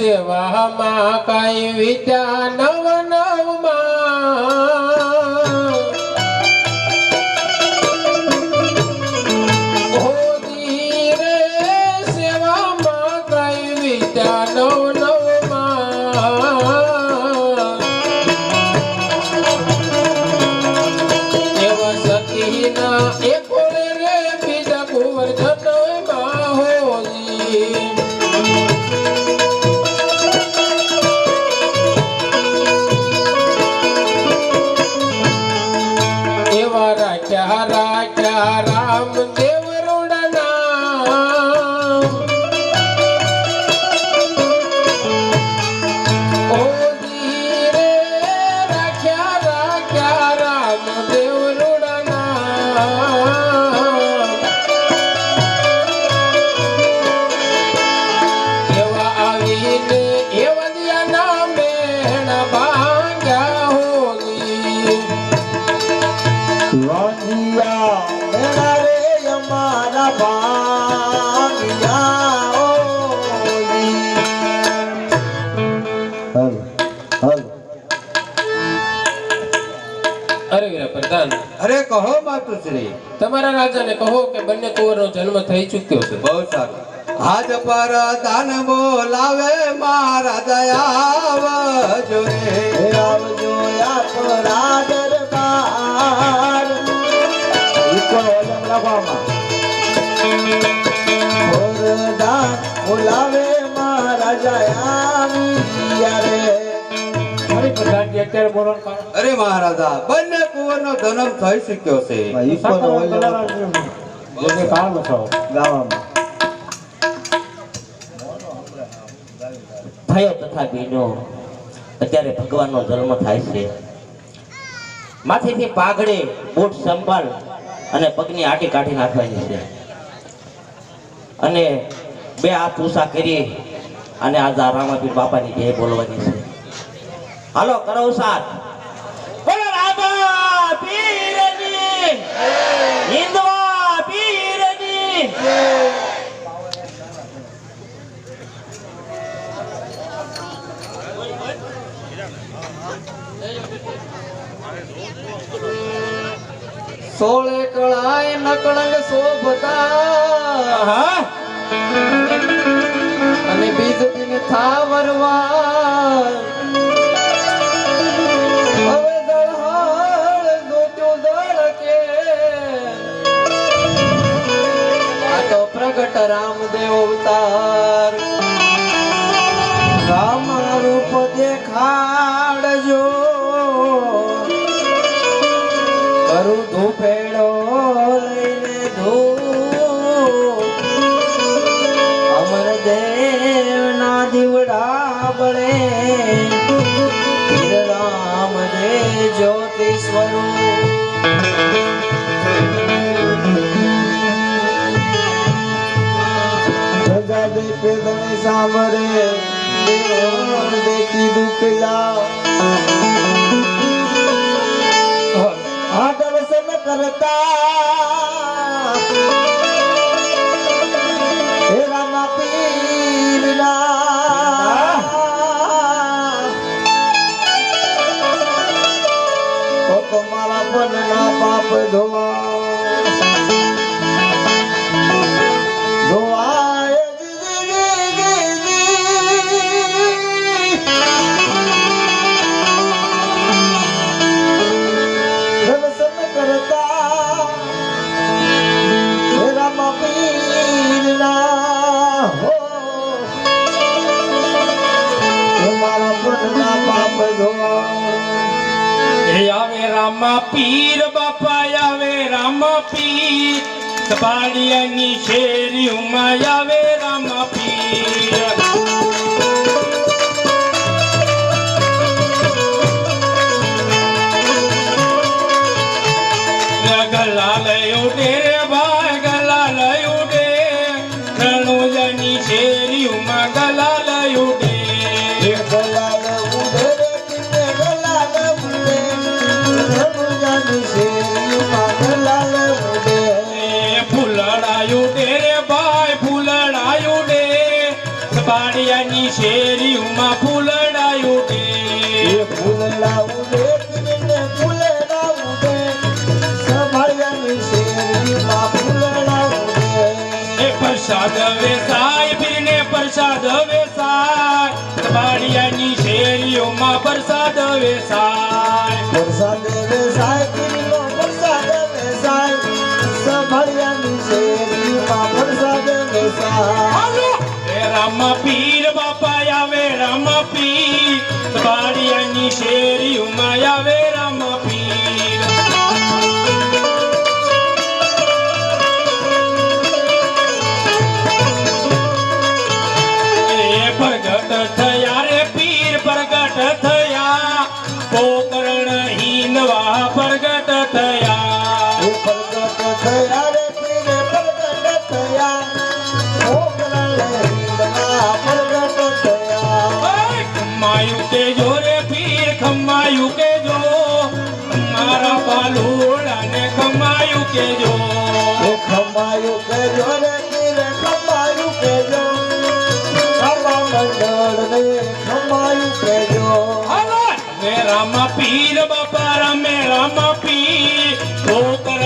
સેવામાં કઈ વિદ્યા નવ વાંધિયા મેળા રે અમારા ભાગ્યા ઓલી. હાલો હાલો અરે વીરા પ્રધાન અરે કહો માતુશ્રી તમારા રાજાને કહો કે બંને કુંવરનો જન્મ થઈ ચૂક્યો છે। બહુ સારું। આજ પર દાન બોલાવે મારા દયાવજો ઓરદાન બોલાવે મહારાજા? અરે મહારાજા બંને કુંવરનો જન્મ થઈ શક્યો છે. થયો તથા બેનો અત્યારે ભગવાનનો જન્મ થાય છે. માથેથી પાઘડે બૂટ સંભાળ અને પગની આટી કાઢી નાખવાની છે. અને બે હાથ ઊંચા કરી અને આજે રામાપીર બાપાની જય બોલવાની છે. હાલો, કરો સાથ શોભતા. અને બીજ દિન થાવરવા વીર રામ દે જ્યોતિ સ્વરૂપ. સામરે દેખી દુખલા. આ દર્શન કરતા. પનના પાપ ધોવા સબાડિયાની શેરીઓમાં આવે સબાડિયાની ઉમા ફૂલડાયું એ પ્રસાદ વેસાય પીરને પ્રસાદ વેસાય સબાડિયાની શેરીઓમાં પ્રસાદ વેસાય પ્રસાદ વેસાય કિલો વરસાદ વેસાય સંભાળ્યાની શેરીમાં વરસાદ વેસાય એ રામ પીર રામ પીર સબાડિયાની શેરીઓમાં આવે રામ પીર એ ખમાયું કેજો રે ખમાયું કેજો. ખમા મંડળ ને ખમાયું કેજો. હાલો. રે રામ પીર બાપા રમે રામ પીર. પોકરણ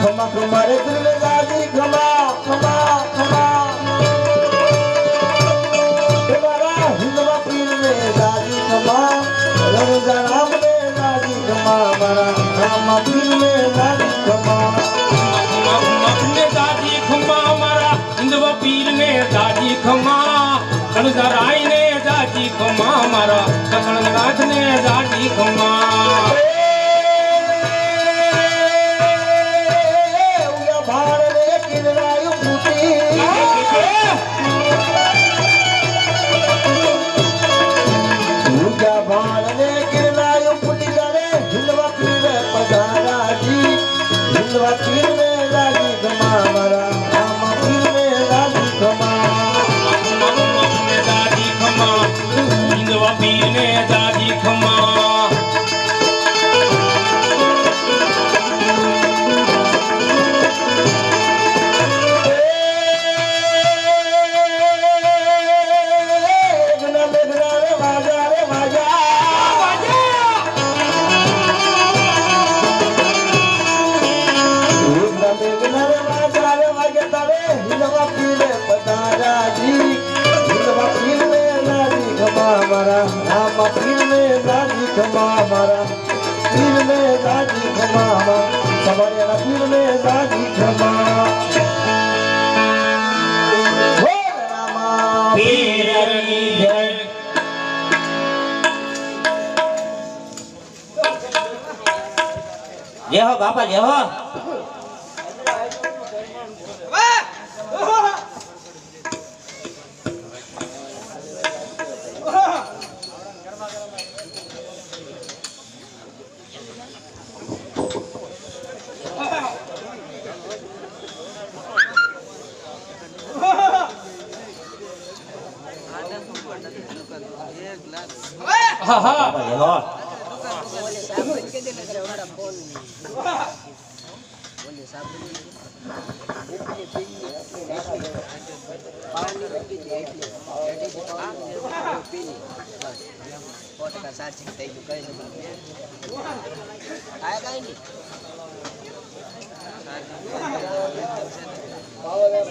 ખમા ખમા રે દાદી ખમા ખમા ખમા. તમારા હિંદવા પીર ને દાદી ખમા, રણુજા રામ ને દાદી ખમા, મારા રામ પીર ને દાદી ખમા દાદી ખમા, મારા હિંદવા ને જાટી ખોમા મારા સકળ ગાંઠ ને જાટી ખોમા गिरनायो पुटी करे हिलवा पीर पधारा जी हिलवा पीर હો બાપા જે હો હા હા Podcast saja kita ini. Kalau yang